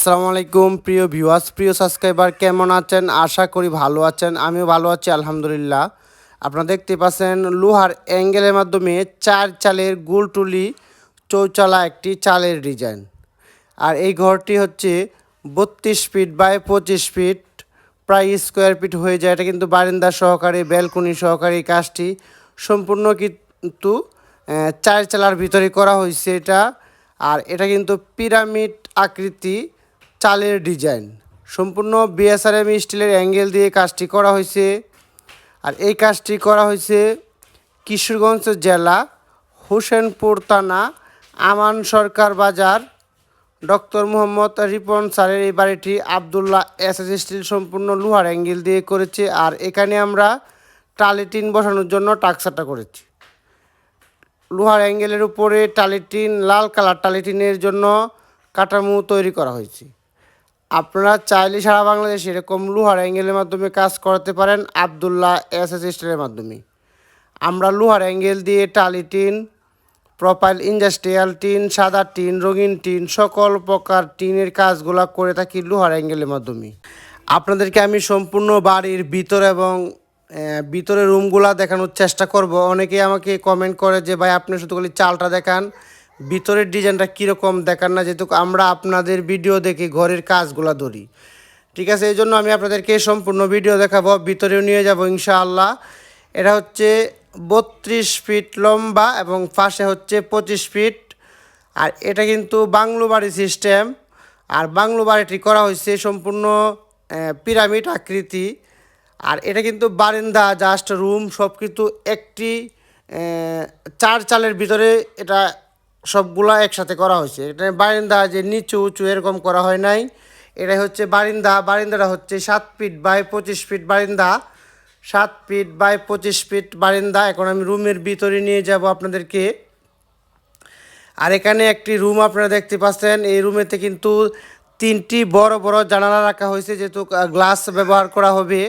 আসসালামু আলাইকুম, প্রিয় ভিউয়ার্স প্রিয় সাবস্ক্রাইবার কেমন আছেন? আশা করি ভালো আছেন, আমিও ভালো আছি, আলহামদুলিল্লাহ। আপনারা দেখতে পাচ্ছেন, লোহার অ্যাঙ্গেলের মাধ্যমে চার চালের গুলটুলি চৌচালা একটি চালের ডিজাইন আর এই ঘরটি হচ্ছে বত্রিশ ফিট বাই পঁচিশ ফিট প্রায় স্কোয়ার ফিট হয়ে যায়। এটা কিন্তু বারিন্দা সহকারী ব্যালকনি সহকারী কাজটি সম্পূর্ণ কিন্তু চার চালার ভিতরে করা হয়েছে এটা। আর এটা কিন্তু পিরামিড আকৃতি চালের ডিজাইন। সম্পূর্ণ বিএসআরএম স্টিলের অ্যাঙ্গেল দিয়ে কাজটি করা হয়েছে। আর এই কাজটি করা হয়েছে কিশোরগঞ্জ জেলা হোসেনপুর থানা আমান সরকার বাজার। ডক্টর মোহাম্মদ রিপন স্যারের এই বাড়িটি আবদুল্লাহ এস এস স্টিল সম্পূর্ণ লোহার অ্যাঙ্গেল দিয়ে করেছে। আর এখানে আমরা টালিটিন বসানোর জন্য টাকসাটা করেছি। লোহার অ্যাঙ্গেলের উপরে টালিটিন লাল কালার টালিটিনের জন্য কাঠামো তৈরি করা হয়েছে। আপনারা চাইলে সারা বাংলাদেশে এরকম লোহার অ্যাঙ্গেলের মাধ্যমে কাজ করাতে পারেন আবদুল্লাহ এস এস স্টিলের মাধ্যমে। আমরা লোহার অ্যাঙ্গেল দিয়ে টালি টিন প্রোফাইল ইন্ডাস্ট্রিয়াল টিন সাদা টিন রঙিন টিন সকল প্রকার টিনের কাজগুলো করে থাকি লোহার অ্যাঙ্গেলের মাধ্যমে। আপনাদেরকে আমি সম্পূর্ণ বাড়ির ভিতর এবং আহ, ভিতরের রুমগুলা দেখানোর চেষ্টা করব। অনেকেই আমাকে কমেন্ট করে যে ভাই আপনি শুধু খালি চালটা দেখান। ভিতরের ডিজাইনটা কীরকম দেখান না, যেহেতু আমরা আপনাদের ভিডিও দেখে ঘরের কাজগুলা ধরি। ঠিক আছে, এই জন্য আমি আপনাদেরকে সম্পূর্ণ ভিডিও দেখাবো, ভিতরেও নিয়ে যাব ইনশাআল্লাহ। এটা হচ্ছে বত্রিশ ফিট লম্বা এবং পাশে হচ্ছে পঁচিশ ফিট। আর এটা কিন্তু বাংলো বাড়ি সিস্টেম। আর বাংলো বাড়িটি করা হয়েছে সম্পূর্ণ পিরামিড আকৃতি। আর এটা কিন্তু বারান্দা, জাস্ট রুম সব কিন্তু একটি চার চালের ভিতরে এটা সবগুলা একসাথে করা হয়েছে। এটা বারিন্দা যে নিচু উঁচু এরকম করা হয় নাই। এটা হচ্ছে বারিন্দা। বারিন্দাটা হচ্ছে সাত ফিট বাই পঁচিশ ফিট বারিন্দা। সাত ফিট বাই পঁচিশ ফিট বারিন্দা। এখন আমি রুমের ভিতরে নিয়ে যাব আপনাদেরকে। আর এখানে একটি রুম আপনারা দেখতে পাচ্ছেন। এই রুমেতে কিন্তু তিনটি বড় বড় জানালা রাখা হয়েছে, যেহেতু গ্লাস ব্যবহার করা হবে।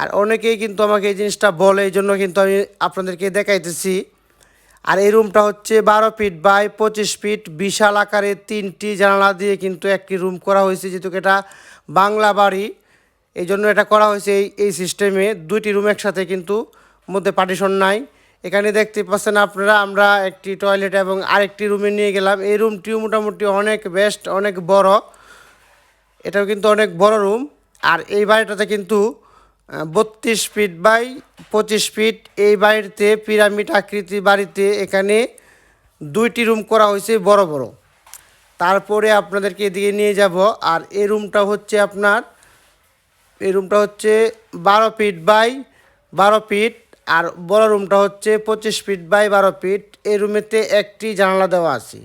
আর অনেকেই কিন্তু আমাকে এই জিনিসটা বলে এই জন্য কিন্তু আমি আপনাদেরকে দেখাইতেছি। আর এই রুমটা হচ্ছে বারো ফিট বাই পঁচিশ ফিট, বিশাল আকারে তিনটি জানালা দিয়ে কিন্তু একটি রুম করা হয়েছে, যেহেতু এটা বাংলা বাড়ি, এই জন্য এটা করা হয়েছে এই এই সিস্টেমে দুইটি রুম একসাথে কিন্তু মধ্যে পার্টিশন নাই। এখানে দেখতে পাচ্ছেন আপনারা, আমরা একটি টয়লেট এবং আরেকটি রুমে নিয়ে গেলাম। এই রুমটিও মোটামুটি অনেক বেস্ট অনেক বড়। এটাও কিন্তু অনেক বড় রুম। আর এই বাড়িটাতে কিন্তু বত্রিশ ফিট বাই পঁচিশ ফিট। এই বাড়িতে পিরামিড আকৃতি বাড়িতে এখানে দুইটি রুম করা হয়েছে, বড় বড়। তারপরে আপনাদেরকে এদিকে নিয়ে যাব, আর এই রুমটা হচ্ছে আপনার, এই রুমটা হচ্ছে বারো ফিট বাই বারো ফিট, আর বড় রুমটা হচ্ছে পঁচিশ ফিট বাই বারো ফিট। এই রুমেতে একটি জানালা দেওয়া আছে।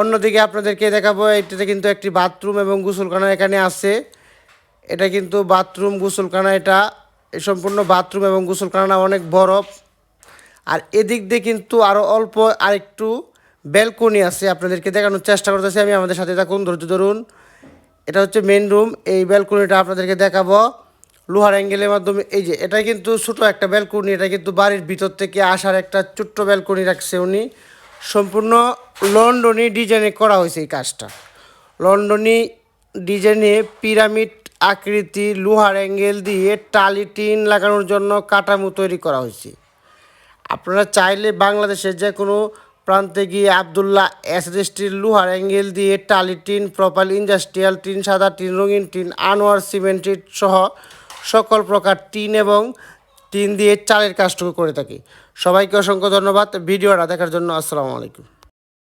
অন্যদিকে আপনাদেরকে দেখাবো এটাতে কিন্তু একটি বাথরুম এবং গোসলখানা এখানে আছে। এটা কিন্তু বাথরুম, গোসলখানা, এটা এই সম্পূর্ণ বাথরুম এবং গোসলখানা অনেক বড়। আর এদিক দিয়ে কিন্তু আরও অল্প আরেকটু ব্যালকনি আছে, আপনাদেরকে দেখানোর চেষ্টা করতেছি আমি আমাদের সাথে থাকুন, ধৈর্য ধরুন। এটা হচ্ছে মেন রুম এই ব্যালকনিটা আপনাদেরকে দেখাবো। লোহার অ্যাঙ্গেলের মাধ্যমে, এই যে, এটা কিন্তু ছোটো একটা ব্যালকনি, এটা কিন্তু বাড়ির ভিতর থেকে আসার একটা ছোট্ট ব্যালকনি রাখছে উনি। সম্পূর্ণ লন্ডনি ডিজাইনে করা হয়েছে এই কাজটা। লন্ডনি ডিজাইনে পিরামিড আকৃতি, লোহার অ্যাঙ্গেল দিয়ে টালি টিন লাগানোর জন্য কাঠামো তৈরি করা হয়েছে। আপনারা চাইলে বাংলাদেশের যে কোনো প্রান্তে গিয়ে আবদুল্লাহ টিন লোহার অ্যাঙ্গেল দিয়ে টালি টিন, প্রপাল ইন্ডাস্ট্রিয়াল টিন, সাদা টিন, রঙিন টিন, আনোয়ার সিমেন্ট টিন সহ সকল প্রকার টিন এবং টিন দিয়ে চালের কাজটুকু করে থাকি। সবাইকে অসংখ্য ধন্যবাদ। ভিডিওটা দেখার জন্য আসসালামু আলাইকুম।